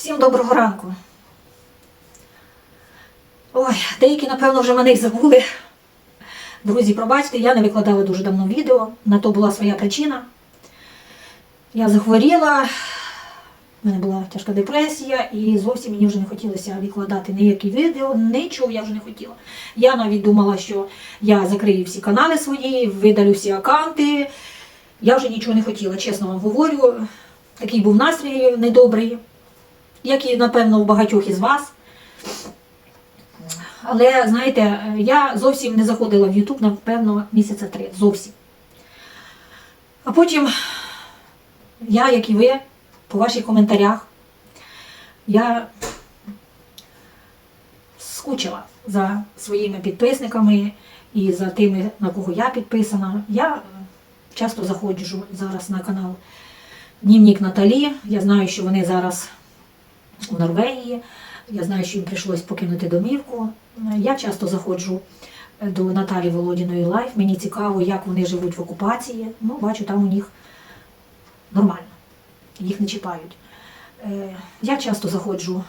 Всім доброго ранку. Ой, деякі, напевно, вже мене й забули. Друзі, пробачте, я не викладала дуже давно відео. На то була своя причина. Я захворіла, в мене була тяжка депресія, і зовсім мені вже не хотілося викладати ніякі відео, нічого я вже не хотіла. Я навіть думала, що я закрию всі канали свої, видалю всі аккаунти. Я вже нічого не хотіла, чесно вам говорю. Такий був настрій недобрий, як і, напевно, у багатьох із вас. Але, знаєте, я зовсім не заходила в YouTube, напевно, місяця три. Зовсім. А потім я, як і ви, по ваших коментарях, я скучила за своїми підписниками і за тими, на кого я підписана. Я часто заходжу зараз на канал Днівник Наталі. Я знаю, що вони зараз у Норвегії. Я знаю, що їм прийшлось покинути домівку. Я часто заходжу до Наталі Володіної лайф. Мені цікаво, як вони живуть в окупації. Ну, бачу, там у них нормально. Їх не чіпають. Е, Я часто заходжу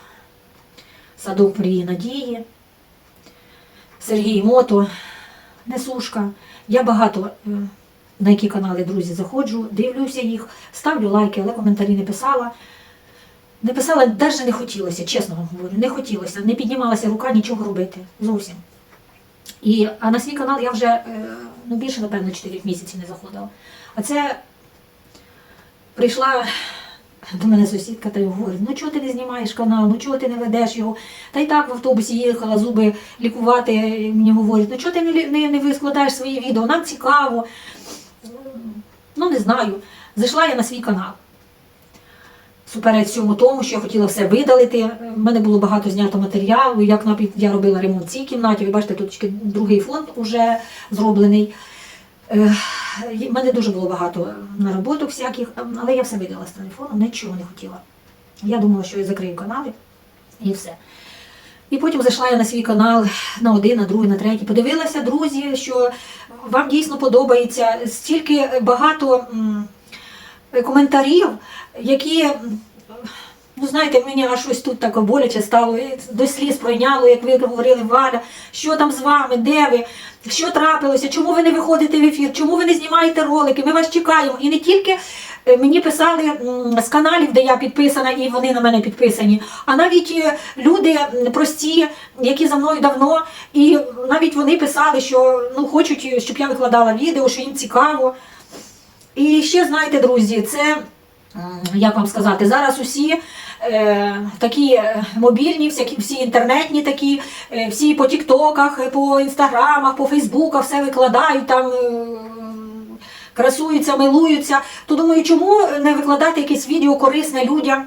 в садок Мрії Надії, Сергій Мото, Несушка. Я багато е, на які канали, друзі, заходжу, дивлюся їх, ставлю лайки, але коментарі не писала. Не писала, навіть не хотілося, чесно вам говорю, не хотілося, не піднімалася рука нічого робити. Зовсім. І, а на свій канал я вже е, ну, більше, напевно, 4 місяці не заходила. А це прийшла до мене сусідка та й говорить, ну чого ти не знімаєш канал, ну чого ти не ведеш його? Та й так в автобусі їхала зуби лікувати, мені говорять, ну чого ти не, не, не викладаєш свої відео, нам цікаво. Ну, не знаю. Зайшла я на свій канал. Супереч всьому тому, що я хотіла все видалити. У мене було багато знято матеріалу, як наприклад, я робила ремонт в цій кімнаті. Ви бачите, тут другий фонд вже зроблений. Е, У мене дуже було багато нароботок всяких, але я все видала з телефону, нічого не хотіла. Я думала, що я закрию канали і все. І потім зайшла я на свій канал на один, на другий, на третій. Подивилася, друзі, що вам дійсно подобається стільки багато коментарів, які, ну знаєте, мені аж щось тут так боляче стало, до сліз пройняло, як ви говорили, Валя, що там з вами, де ви, що трапилося, чому ви не виходите в ефір, чому ви не знімаєте ролики, ми вас чекаємо. І не тільки е, мені писали з каналів, де я підписана, і вони на мене підписані, а навіть е, люди прості, які за мною давно, і навіть вони писали, що ну, хочуть, щоб я викладала відео, що їм цікаво. І ще знаєте, друзі, це як вам сказати, зараз усі е, такі е, мобільні, всякі, всі інтернетні такі, е, всі по тіктоках, е, по інстаграмах, по фейсбуках все викладають там. е, Красуються, милуються, то думаю, чому не викладати якесь відео корисне людям?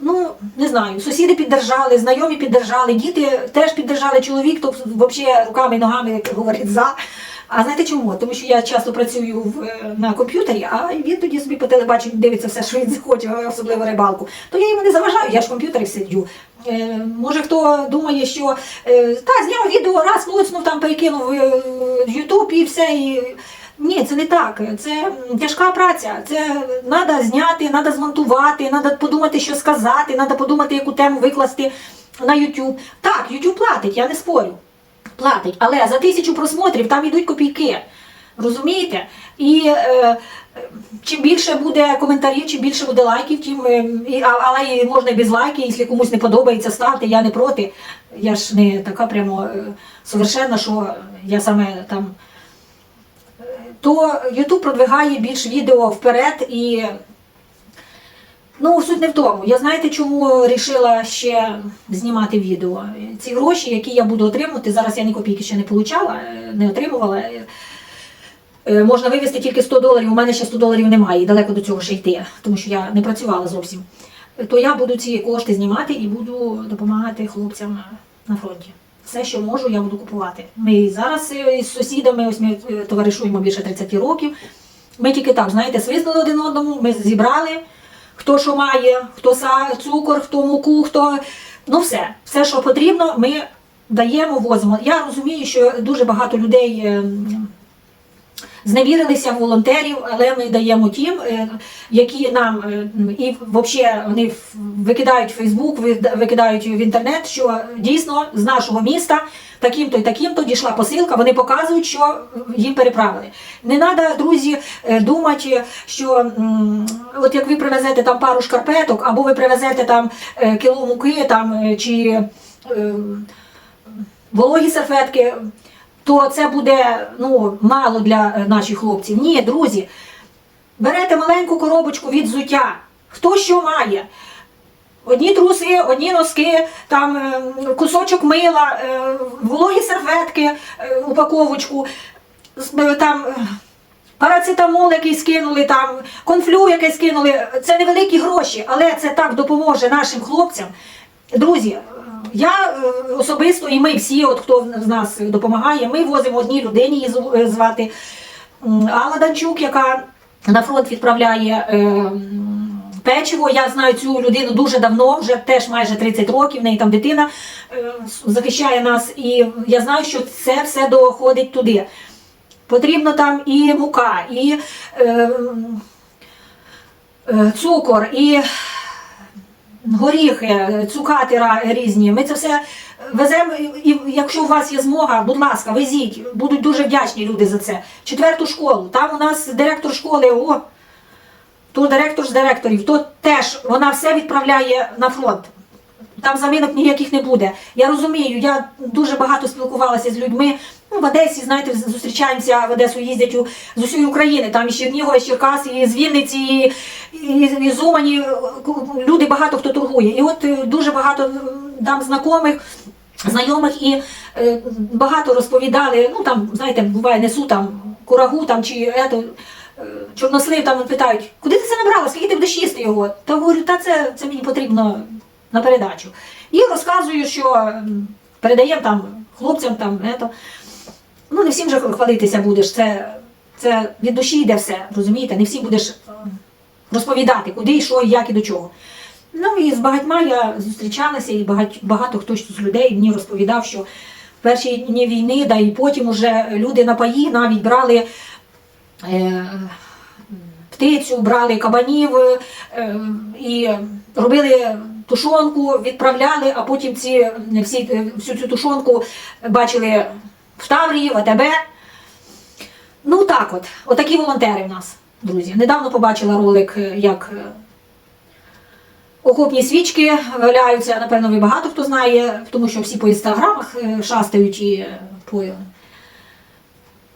Ну, не знаю, сусіди піддержали, знайомі піддержали, діти теж піддержали чоловік, то взагалі руками і ногами, як говорить, за. А знаєте чому? Тому що я часто працюю в, е, на комп'ютері, а він тоді собі по телебаченню дивиться все, що він захоче, особливо рибалку. То я йому не заважаю, я ж в комп'ютері сиджу. Е, може хто думає, що е, та зняв відео, раз клуцнув, там перекинув е, в Ютуб і все. І... Ні, це не так. Це тяжка праця. Це треба зняти, треба змонтувати, треба подумати, що сказати, треба подумати, яку тему викласти на YouTube. Так, YouTube платить, я не спорю. Платить, але за тисячу просмотрів там йдуть копійки. Розумієте? І е, е, чим більше буде коментарів, чим більше буде лайків, тим е, і, але і можна і без лайків, якщо комусь не подобається, ставте, я не проти. Я ж не така прямо е, совершенна, що я саме там то YouTube продвигає більш відео вперед і. Ну, суть не в тому. Я знаєте, чому вирішила ще знімати відео? Ці гроші, які я буду отримувати, зараз я ні копійки ще не получала, е, не отримувала. е, е, Можна вивезти тільки 100 доларів, у мене ще 100 доларів немає, і далеко до цього ще йти, тому що я не працювала зовсім. То я буду ці кошти знімати і буду допомагати хлопцям на фронті. Все, що можу, я буду купувати. Ми зараз із сусідами, ось ми товаришуємо більше 30 років. Ми тільки так, знаєте, свиснули один одному, ми зібрали, хто що має, хто цукор, хто муку, хто. Ну все, все, що потрібно, ми даємо, возимо. Я розумію, що дуже багато людей. Зневірилися волонтерів, але ми даємо тим, е, які нам е, і взагалі вони викидають Фейсбук, викидають в інтернет, що дійсно з нашого міста таким-то і таким-то дійшла посилка, вони показують, що їм переправили. Не треба, друзі, е, думати, що от як ви привезете там пару шкарпеток, або ви привезете там кіло муки там, чи вологі серфетки, то це буде ну, мало для е, наших хлопців. Ні, друзі, берете маленьку коробочку від взуття. Хто що має? Одні труси, одні носки, там е, кусочок мила, е, вологі серветки, упаковочку, там парацетамол якийсь скинули, там конфлю якийсь скинули. Це невеликі гроші, але це так допоможе нашим хлопцям. Друзі, я е, особисто і ми всі, от хто з нас допомагає, ми возимо одній людині її е, звати Алла Данчук, яка на фронт відправляє. е, Печиво, я знаю цю людину дуже давно, вже теж майже 30 років, в неї там дитина захищає нас, і я знаю, що це все доходить туди. Потрібно там і мука, і цукор, і горіхи, цукати різні. Ми це все веземо, і якщо у вас є змога, будь ласка, везіть, будуть дуже вдячні люди за це. Четверту школу. Там у нас директор школи, о, то директор з директорів, то теж вона все відправляє на фронт. Там замінок ніяких не буде. Я розумію, я дуже багато спілкувалася з людьми. Ну, в Одесі, знаєте, зустрічаємося, в Одесу їздять у, з усієї України, там і Чернігова, і Черкас, і з Вінниці, і, і, і з Умані. Люди багато хто торгує. І от е, дуже багато м, там знайомих, знайомих і е, багато розповідали. Ну там, знаєте, буває, несу там курагу там чи ето, е, чорнослив, там питають, куди ти це набрала, скільки ти будеш їсти його? Та говорю, та це, це мені потрібно на передачу. І розказую, що м, передаємо там хлопцям там. Ето. Ну, не всім же хвалитися будеш. Це, це від душі йде все, розумієте? Не всім будеш розповідати, куди, і що, як і до чого. Ну і з багатьма я зустрічалася, і багать, багато хто з людей мені розповідав, що в перші дні війни, да і потім уже люди на паї навіть брали е, птицю, брали кабанів е, і робили тушонку, відправляли, а потім ці, всі, е, всю цю тушонку бачили в Таврії, в АТБ. Ну так от, отакі волонтери в нас, друзі. Недавно побачила ролик, е, як е, окопні свічки валяються. Напевно, ви багато хто знає, тому що всі по інстаграмах шастають і по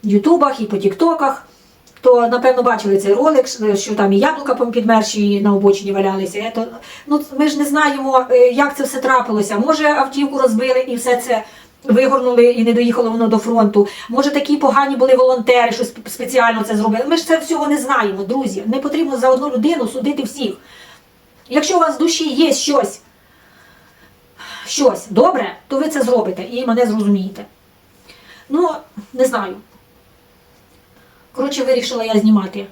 Ютубах, і по Тіктоках. То, напевно, бачили цей ролик, що там і яблука підмерші на обочині валялися. То, ну, ми ж не знаємо, е, як це все трапилося. Може, автівку розбили і все це вигорнули і не доїхало воно до фронту. Може, такі погані були волонтери, що спеціально це зробили. Ми ж це всього не знаємо, друзі. Не потрібно за одну людину судити всіх. Якщо у вас в душі є щось, щось добре, то ви це зробите і мене зрозумієте. Ну, не знаю. Коротше, вирішила я знімати,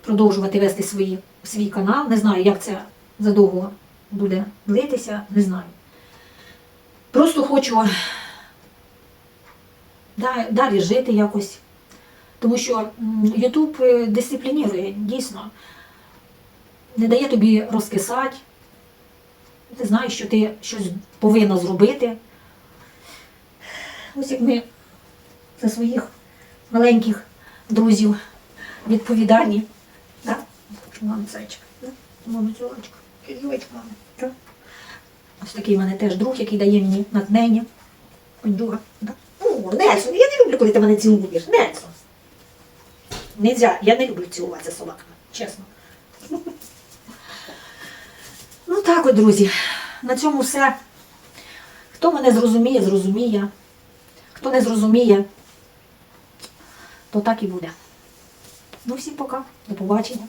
продовжувати вести свої, свій канал. Не знаю, як це задовго буде длитися, не знаю. Просто хочу далі жити якось. Тому що Ютуб е, дисциплінує, дійсно. Не дає тобі розкисати. Ти знаєш, що ти щось повинна зробити. Ось як ми за своїх маленьких друзів відповідальні. Да? Мама зайчик. Да? Мама зайчик. Зайчик, мама. Да? Ось такий в мене теж друг, який дає мені натхнення. Ось. Да? О, Нельсон, я не люблю, коли ти мене цілуєш. Нельсон. Нельзя, я не люблю цілуватися з собаками, чесно. Ну так от, друзі. На цьому все. Хто мене зрозуміє, зрозуміє. Хто не зрозуміє, то так і буде. Ну, всім пока. До побачення.